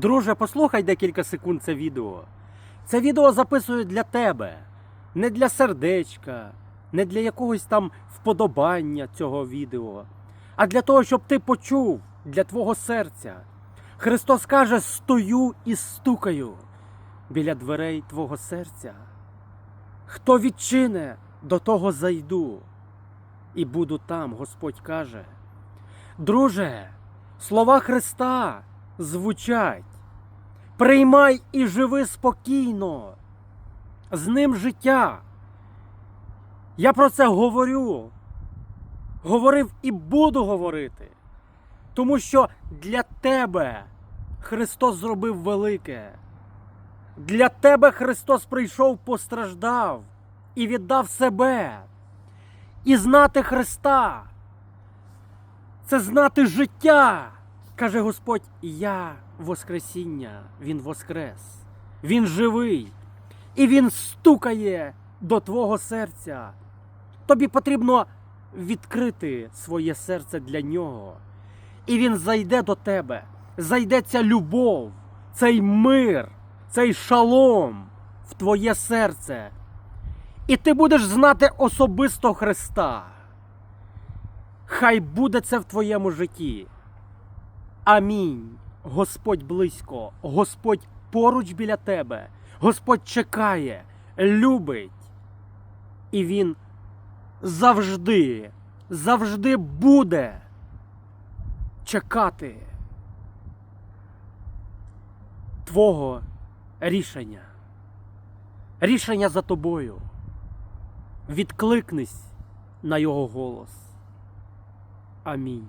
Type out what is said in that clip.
Друже, послухай декілька секунд це відео. Це відео записую для тебе, не для сердечка, не для якогось там вподобання цього відео, а для того, щоб ти почув для твого серця. Христос каже: стою і стукаю біля дверей твого серця. Хто відчине, до того зайду, і буду там, Господь каже. Друже, слова Христа звучать. Приймай і живи спокійно. З ним життя. Я про це говорю. Говорив і буду говорити. Тому що для тебе Христос зробив велике. Для тебе Христос прийшов, постраждав і віддав себе. І знати Христа це знати життя. Каже Господь, я Воскресіння, Він воскрес, Він живий, і Він стукає до твого серця. Тобі потрібно відкрити своє серце для нього. І він зайде до тебе, зайде ця любов, цей мир, цей шалом в твоє серце. І ти будеш знати особисто Христа. Хай буде це в твоєму житті. Амінь. Господь близько, Господь поруч біля тебе, Господь чекає, любить. І Він завжди, завжди буде чекати Твого рішення. Рішення за тобою. Відкликнись на його голос. Амінь.